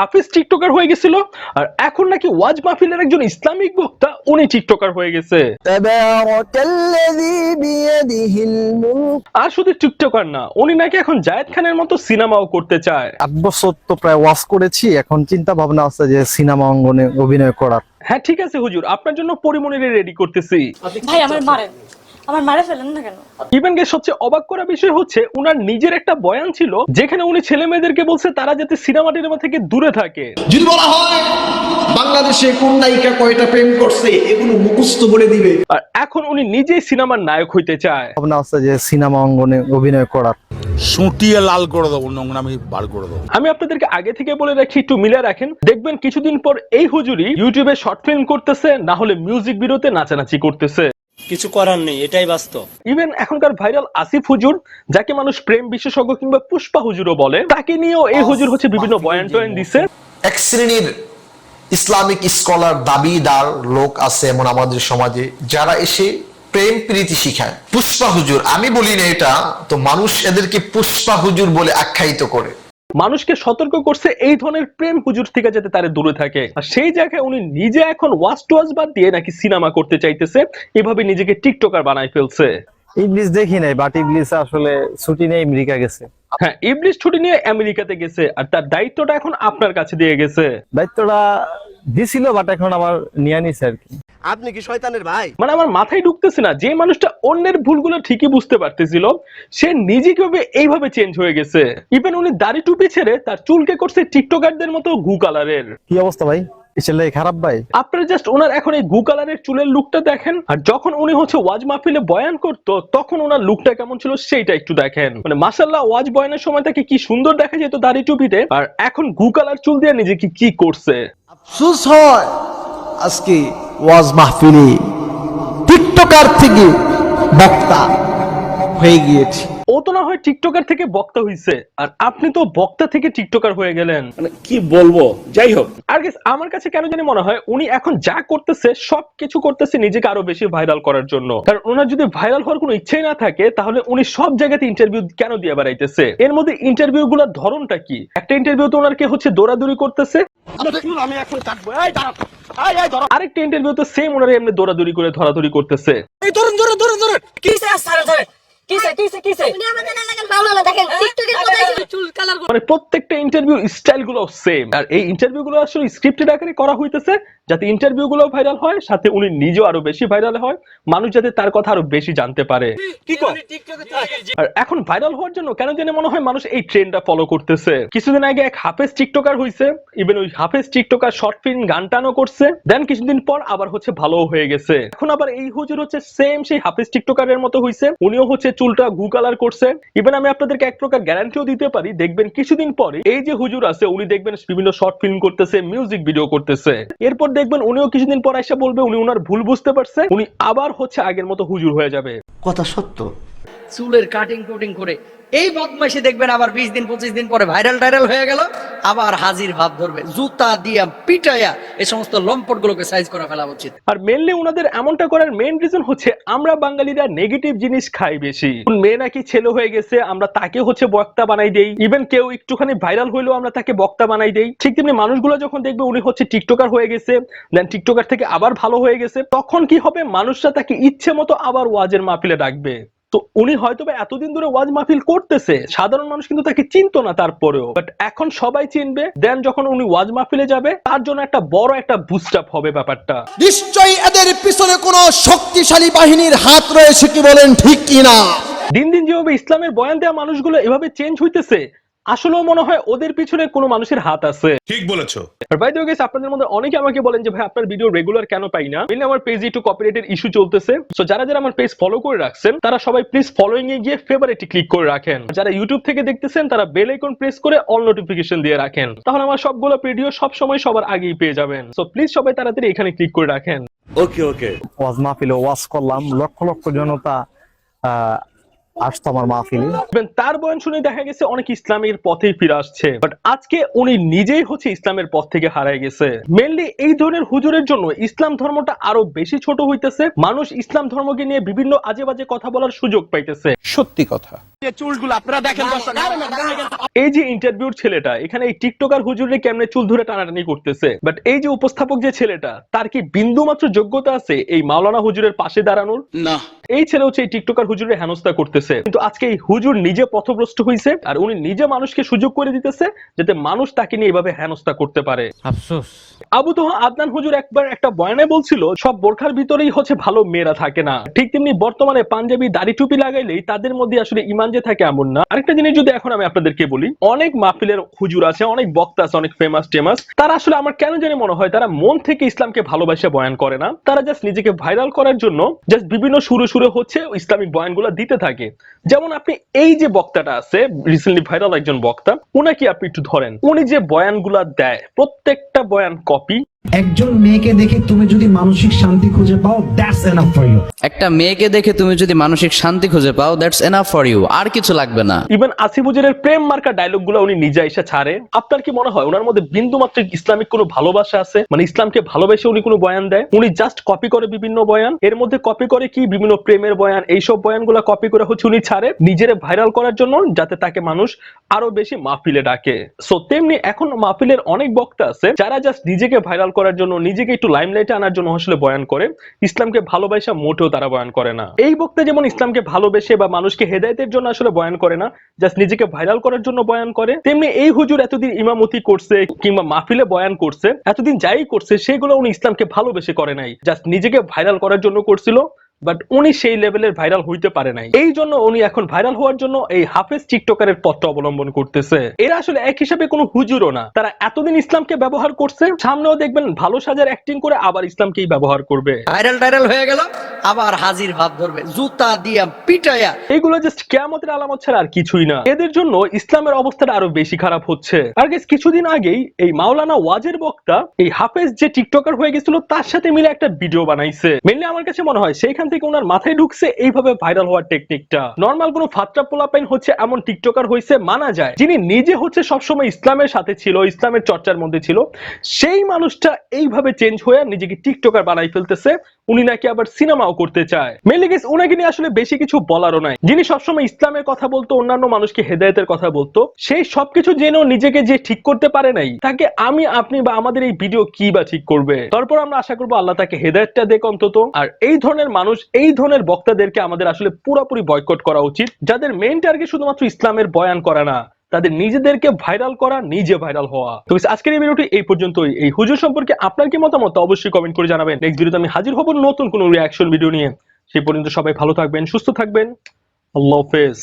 হাফিজ TikToker হয়ে গেছিল আর এখন নাকি ওয়াজ মাহফিলের একজন ইসলামিক বক্তা উনি টিকটকার হয়ে গেছে। আর শুধু টিকটকার না উনি নাকি এখন জায়েদ খানের মতো সিনেমাও করতে চায়। এক বছর তো প্রায় ওয়াজ করেছি এখন চিন্তা ভাবনা আছে যে সিনেমা অঙ্গনে অভিনয় করার। হ্যাঁ ঠিক আছে হুজুর আপনার জন্য পরিমণিরে রেডি করতেছি। ভাই আমার মারেন। আমার মারে ফেলেন না কেন? ইভেন গে সবচেয়ে অবাক করা বিষয় হচ্ছে উনার নিজের একটা বয়ান ছিল যেখানে উনি ছেলে মেয়েদেরকে বলছে তারা যাতে সিনেমা টিনেমা থেকে দূরে থাকে। যদি বলা হয় বাংলাদেশে কোন নায়িকা কয়টা প্রেম করছে এগুলো মুখস্থ বলে দিবে। আর এখন উনি নিজেই সিনেমার নায়ক হইতে চায়। ভাবনা আছে যে সিনেমা অঙ্গনে অভিনয় করার। সুটিয়ে লাল করে দেবো নোংরামি বার করে দেবো। আমি আপনাদেরকে আগে থেকে বলে রাখি একটু মিলে রাখেন। দেখবেন কিছুদিন পর এই হুজুরি ইউটিউবে শর্ট ফিল্ম করতেছে না হলে মিউজিক ভিডিওতে নাচানাচি করতেছে। কিছু করার নেই এটাই বাস্তব। ইভেন এখনকার ভাইরাল আসিফ হুজুর যাকে মানুষ প্রেম বিশেষজ্ঞ কিংবা পুষ্পা হুজুরও বলে তাকে নিয়েও এই হুজুর হচ্ছে বিভিন্ন বয়ান টয়ান দিছে। এক শ্রেণির ইসলামিক স্কলার দাবিদার লোক আছে এমন আমাদের সমাজে যারা এসে প্রেম প্রীতি শিখায়। পুষ্পা হুজুর আমি বলি না এটা তো মানুষ এদেরকে পুষ্পা হুজুর বলে আখ্যায়িত করে। মানুষকে সতর্ক করছে এই ধরনের প্রেম হুজুর থেকে যাতে তারে দূরে থাকে। আর সেই জায়গায় উনি নিজে এখন ওয়াশ টু ওয়াশ বাদ দিয়ে নাকি সিনেমা করতে চাইতেছে এভাবে নিজেকে টিকটকার বানায় ফেলছে। ইংলিশ দেখি নাই বাট ইংলিশ আসলে ছুটি নিয়ে আমেরিকা গেছে। হ্যাঁ ইবলিশ ছুটি নিয়ে আমেরিকাতে গেছে আর তার দায়িত্বটা এখন আপনার কাছে দিয়ে গেছে। দায়িত্বটা দিছিল বাট এখন আমার নিয়ে নিছে আর কি। আপনি কি শয়তানের ভাই? মানে আমার মাথায় ঢুকতেছে না যে মানুষটা অন্যের ভুলগুলো ঠিকই বুঝতে পারতেছিল সে নিজে কীভাবে এইভাবে চেঞ্জ হয়ে গেছে। ইভেন উনি দাড়ি টুপি ছেড়ে তার চুলকে করছে টিকটকারদের মতো গু কালারের কি অবস্থা ভাই? ছেলে খারাপ ভাই? আপনারা জাস্ট ওনার এখন এই গু কালারের চুলের লুকটা দেখেন আর যখন উনি হচ্ছে ওয়াজ মাহফিলে বয়ান করতো তখন ওনার লুকটা কেমন ছিল সেইটা একটু দেখেন। মানে মাসাল্লাহ ওয়াজ বয়ানের সময় তাকে কি সুন্দর দেখা যেত দাড়ি টুপিতে আর এখন গু কালার চুল দিয়ে নিজেকে কি করছে? আফসোস হয়। আজকে ওয়াজ মাহফিলে টিকটকার থেকে বক্তা হয়ে গিয়েছে। ও তো না হয় টিকটকার থেকে বক্তা হইছে আর আপনি তো বক্তা থেকে টিকটকার হয়ে গেলেন। মানে কি বলব? যাই হোক। আর guys, আমার কাছে কেন জানি মনে হয় উনি এখন যা করতেছে সব কিছু করতেছে নিজেকে আরও বেশি ভাইরাল করার জন্য। কারণ ওনার যদি ভাইরাল হওয়ার কোনো ইচ্ছেই না থাকে তাহলে উনি সব জায়গাতে ইন্টারভিউ কেন দিয়ে বেড়াইতেছে? এর মধ্যে ইন্টারভিউ গুলোর ধরনটা কি? একটা ইন্টারভিউ তো ওনার কে হচ্ছে দৌড়াদৌড়ি করতেছে? আমি এখন আরেকটা ইন্টারভিউতে সেম ওনারা এমনি দৌড়াদৌড়ি করে ধরাধরি করতেছে। কিসে আসছে ধরে মানে প্রত্যেকটা ইন্টারভিউ স্টাইলগুলো সেম আর এই ইন্টারভিউ গুলো আসলে স্ক্রিপ্টেড আকারে করা হইতেছে, যাতে ইন্টারভিউ গুলো ভাইরাল হয়, সাথে উনি নিজেও আরও বেশি ভাইরাল হয়, মানুষ যাতে তার কথা আরও বেশি জানতে পারে। আর এখন ভাইরাল হওয়ার জন্য কেন জানি মনে হয় মানুষ এই ট্রেন্ডটা ফলো করতেছে। কিছুদিন আগে এক হাফেজ টিকটকার হইছে ইভেন ওই হাফেজ টিকটকার শর্ট ফিল্ম গান টানও করছে দেন কিছুদিন পর আবার হচ্ছে ভালো হয়ে গেছে। এখন আবার এই হুজুর হচ্ছে সেম সেই হাফেজ টিকটকারের মতো হইছে, উনিও হচ্ছে চুলটা গু কালার করছে। ইভেন আমি আপনাদেরকে এক প্রকার গ্যারান্টিও দিতে পারি, দেখবেন কিছুদিন পরে এই যে হুজুর আছে, উনি দেখবেন বিভিন্ন শর্ট ফিল্ম করতেছে মিউজিক ভিডিও করতেছে। এরপর দেখবেন উনিও কিছুদিন পর এসে বলবে, উনি উনার ভুল বুঝতে পারছে, উনি আবার হচ্ছে আগের মতো হুজুর হয়ে যাবে। কথা সত্য। চুলের কাটিং কুটিং করে। এই বদমাইশি দেখবেন আবার বিশ দিন, পঁচিশ দিন পরে ভাইরাল টাইরাল হয়ে গেল, আবার হাজির ভাব ধরবে। জুতা দিয়া, পিটাইয়া এই সমস্ত লম্পট গুলোকে সাইজ করা ফেলা উচিত। আর মেনলি ওনাদের এমনটা করার মেন রিজন হচ্ছে আমরা বাঙালিরা নেগেটিভ জিনিস খাই বেশি। মেয়ে নাকি ছেলে হয়ে গেছে, আমরা তাকে হচ্ছে বক্তা বানাই দেই। ইভেন কেউ একটুখানি ভাইরাল হইলেও আমরা তাকে বক্তা বানাই দেই। ঠিক তেমনি মানুষগুলো যখন দেখবে উনি হচ্ছে টিকটকার হয়ে গেছে দেন টিকটকার থেকে আবার ভালো হয়ে গেছে, তখন কি হবে? মানুষরা তাকে ইচ্ছে মতো আবার ওয়াজের মাহফিলে ডাকবে। তো উনি হয়তো বা এতদিন ধরে ওয়াজ মাহফিল করতেছে। সাধারণ মানুষ কিন্তু তাকে চিনতো না তারপরেও। বাট এখন সবাই চিনবে দেন যখন উনি ওয়াজ মাহফিলে যাবে তার জন্য একটা বড় একটা বুস্ট আপ হবে ব্যাপারটা। নিশ্চয়ই এদের পিছনে কোনো শক্তিশালী বাহিনীর হাত রয়েছে কি বলেন ঠিক কিনা? দিন দিন যেভাবে ইসলামের বয়ান দেওয়া মানুষগুলো এভাবে চেঞ্জ হইতেছে আসলেও মনে হয় ওদের পিছনে কোনো মানুষের হাত আছে। ঠিক বলেছ। আর বাই দ্য গেস আপনাদের মধ্যে অনেকে আমাকে বলেন যে ভাই আপনার ভিডিও রেগুলার কেন পাই না? মেনলি আমার পেজে একটু কপিরাইটের ইস্যু চলতেছে। সো যারা যারা আমার পেজ ফলো করে রাখছেন তারা সবাই প্লিজ ফলোইং এ গিয়ে ফেভারিটে ক্লিক করে রাখেন। যারা ইউটিউব থেকে দেখতেছেন তারা বেল আইকন প্রেস করে অল নোটিফিকেশন দিয়ে রাখেন। তাহলে আমার সবগুলো ভিডিও সব সময় সবার আগেই পেয়ে যাবেন। সো প্লিজ সবাই তাড়াতাড়ি এখানে ক্লিক করে রাখেন। ওকে ওকে ওয়াজ মাহফিলে ওয়াজ করলাম লক্ষ লক্ষ জনতা আহ আসতো আমার মাহফিলে তার বয়ান শুনে দেখা গেছে অনেক ইসলামের পথেই ফিরে আসছে। বাট আজকে উনি নিজেই হচ্ছে ইসলামের পথ থেকে হারায় গেছে। মেনলি এই ধরনের হুজুরের জন্য ইসলাম ধর্মটা আরও বেশি ছোট হইতেছে। মানুষ ইসলাম ধর্মকে নিয়ে বিভিন্ন আজে বাজে কথা বলার সুযোগ পাইতেছে। সত্যি কথা। এই যে ইন্টারভিউর ছেলেটা এখানে এই টিকটকার হুজুরে কেমনে চুল ধরে টানাটানি করতেছে? বাট এই যে উপস্থাপক যে ছেলেটা তার কি বিন্দু মাত্র যোগ্যতা আছে এই মাওলানা হুজুরের পাশে দাঁড়ানোর? না। এই ছেলে হচ্ছে এই টিকটকার হুজুরের হেনস্থা করতেছে। কিন্তু আজকে এই হুজুর নিজে পথভ্রষ্ট হয়েছে আর উনি নিজে মানুষকে সুযোগ করে দিতেছে যাতে মানুষ তাকে নিয়ে এভাবে হেনস্থা করতে পারে। আফসোস। আবু তো আদনান হুজুর একবার একটা বয়ানে বলছিল সব বোরখার ভিতরেই হচ্ছে ভালো মেয়েরা থাকে না। ঠিক তেমনি বর্তমানে পাঞ্জাবি দাড়ি টুপি লাগাইলেই তাদের মধ্যে আসলে ইমান যে থাকে এমন না। আরেকটা জিনিস যদি এখন আমি আপনাদেরকে বলি, অনেক মাহফিলের হুজুর আছে, অনেক বক্তা আছে, অনেক ফেমাস টেমাস তারা আসলে আমার কেন জানি মনে হয়, তারা মন থেকে ইসলামকে ভালোবাসে বয়ান করে না। তারা জাস্ট নিজেকে ভাইরাল করার জন্য জাস্ট বিভিন্ন সুরে সুরে হচ্ছে ইসলামিক বয়ানগুলো দিতে থাকে। যেমন আপনি এই যে বক্তাটা আছে রিসেন্টলি ভাইরাল একজন বক্তা, উনাকে আপনি একটু ধরেন। উনি যে বয়ানগুলা দেয়, প্রত্যেকটা বয়ান কপি একজন মেয়েকে দেখে তুমি যদি মানসিক শান্তি খুঁজে পাও দ্যাটস এনাফ ফর ইউ একটা মেয়েকে দেখে তুমি যদি মানসিক শান্তি খুঁজে পাও দ্যাটস এনাফ ফর ইউ আর কিছু লাগবে না। ইভেন আসিফ হুজুরের প্রেম মার্কা ডায়লগগুলো উনি নিজে এসে ছাড়ে। আপনার কি মনে হয় ওনার মধ্যে বিন্দু মাত্র ইসলামিক কোনো ভালোবাসা আছে? মানে ইসলামকে ভালোবেসে উনি কোনো বয়ান দেয়? উনি জাস্ট কপি করে বিভিন্ন বয়ান। এর মধ্যে কপি করে কি? বিভিন্ন প্রেমের বয়ান। এইসব বয়ানগুলা কপি করে হচ্ছে উনি ছাড়ে। নিজের ভাইরাল করার জন্য যাতে তাকে মানুষ আরও বেশি মাহফিলে ডাকে। সো তেমনি এখন মাহফিলের অনেক বক্তা আছে যারা জাস্ট নিজেকে ভাইরাল করার জন্য, নিজেকে একটু লাইমলাইটে আনার জন্য আসলে বয়ান করে ইসলামকে ভালোবাসা মোটেও তারা বয়ান করে না। এই বক্তা যেমন ইসলামকে ভালোবেসে বা মানুষকে হেদায়তের জন্য আসলে বয়ান করে না জাস্ট নিজেকে ভাইরাল করার জন্য বয়ান করে, তেমনি এই হুজুর এতদিন ইমামতি করছে কিংবা মাহফিলে বয়ান করছে, এতদিন যাই করছে, সেগুলো উনি ইসলামকে ভালোবেসে করে নাই। জাস্ট নিজেকে ভাইরাল করার জন্য করছিল। বাট উনি সেই লেভেলের ভাইরাল হইতে পারে নাই। এই জন্য উনি এখন ভাইরাল হওয়ার জন্য এই হাফেজ টিকটকারের পথটা অবলম্বন করতেছে। এরা আসলে এক হিসাবে কোনো হুজুরও না। তারা এতদিন ইসলামকে ব্যবহার করছে সামনেও দেখবেন ভালো সাজার অ্যাক্টিং করে আবার ইসলামকেই ব্যবহার করবে। ভাইরাল টাইরাল হয়ে গেল আবার হাজির ভাব ধরবে। জুতা দিয়া পিটাইয়া। এইগুলো জাস্ট কেয়ামতের আলামত ছাড়া আর কিছুই না। এদের জন্য ইসলামের অবস্থাটা আরও বেশি খারাপ হচ্ছে। আর guys, কিছুদিন আগেই এই মাওলানা ওয়াজের বক্তা এই হাফেজ যে টিকটকার হয়ে গেছিল তার সাথে মিলে একটা ভিডিও বানাইছে। মেনলি আমার কাছে মনে হয় সেইখান থেকে ওনার মাথায় ঢুকছে এইভাবে ভাইরাল হওয়ার টেকনিকটা নর্মাল কোনো ফাত্রা পোলাপাইন হচ্ছে এমন টিকটকার হয়েছে মানা যায়, যিনি নিজে হচ্ছে সবসময় ইসলামের সাথে ছিল, ইসলামের চর্চার মধ্যে ছিল। সেই মানুষটা এইভাবে চেঞ্জ হয়ে নিজেকে টিকটকার বানাই ফেলতেছে, উনি নাকি আবার সিনেমাও করতে চায়। মেনলি গেস ওনাকে নিয়ে আসলে বেশি কিছু বলারও নাই। যিনি সবসময় ইসলামের কথা বলতো, অন্যান্য মানুষকে হেদায়তের কথা বলতো, সেই সবকিছু জেনেও নিজেকে যে ঠিক করতে পারে নাই, তাকে আমি, আপনি বা আমাদের এই ভিডিও কি বা ঠিক করবে? তারপর আমরা আশা করব আল্লাহ তাকে হেদায়তটা দেখ অন্তত। আর এই ধরনের মানুষ এই ধরনের বক্তাদেরকে আমাদের আসলে পুরোপুরি বয়কট করা উচিত। যাদের মেইন টার্গেট শুধুমাত্র ইসলামের বয়ান করা না, তাদের নিজেদেরকে ভাইরাল করা, নিজে ভাইরাল হওয়া। তো আজকের এই ভিডিওটি এই পর্যন্তই। এই হুজুর সম্পর্কে আপনার কি মতামত অবশ্যই কমেন্ট করে জানাবেন। নেক্সট ভিডিওতে আমি হাজির হব নতুন কোন রিয়াকশন ভিডিও নিয়ে। সেই পর্যন্ত সবাই ভালো থাকবেন, সুস্থ থাকবেন। আল্লাহ হাফেজ।